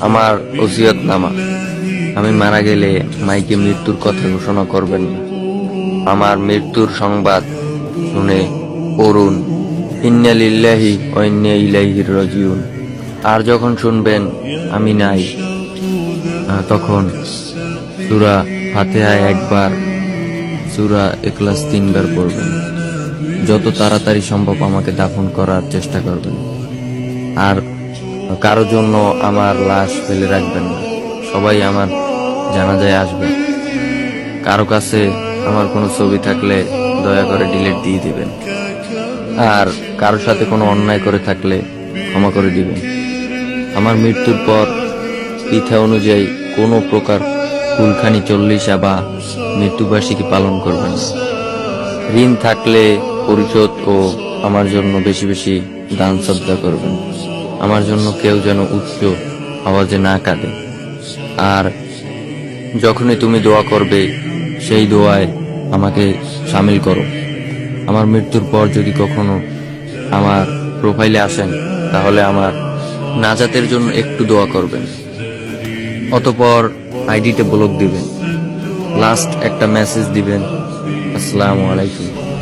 আমার ওসিয়ত নামা। আমি মারা গেলে মাইকে মৃত্যুর কথা ঘোষণা করবেন না। আমার মৃত্যুর সংবাদ শুনে পড়ুন। ইন্নালিল্লাহি ও ইন্না ইলাইহির রাজিউন। আর যখন শুনবেন আমি নাই তখন সুরা ফাতেহায় একবার, সুরা এক্লাস তিনবার পড়বেন। যত তাড়াতাড়ি সম্ভব আমাকে দাফন করার চেষ্টা করবেন। আর কারও জন্য আমার লাশ ফেলে রাখবেন না। সবাই আমার জানাজায় আসবে। কারও কাছে আমার কোনো ছবি থাকলে দয়া করে ডিলিট দিয়ে দিবেন। আর কারোর সাথে কোনো অন্যায় করে থাকলে ক্ষমা করে দিবেন। আমার মৃত্যুর পর পিঠা অনুযায়ী কোনো প্রকার কুলখানি চল্লিশা বা মৃত্যুবার্ষিকী পালন করবেন ঋণ থাকলে পরিশোধ ও আমার জন্য বেশি বেশি দান শ্রদ্ধা করবেন। আমার জন্য কেউ যেন উচ্চ আওয়াজে না কাঁদে। আর যখনই তুমি দোয়া করবে, সেই দোয়ায় আমাকে সামিল করো। আমার মৃত্যুর পর যদি কখনো আমার প্রোফাইলে আসেন, তাহলে আমার নাজাতের জন্য একটু দোয়া করবেন। অতপর আইডিতে ব্লক দিবেন। লাস্ট একটা মেসেজ দিবেন। আসসালামু আলাইকুম।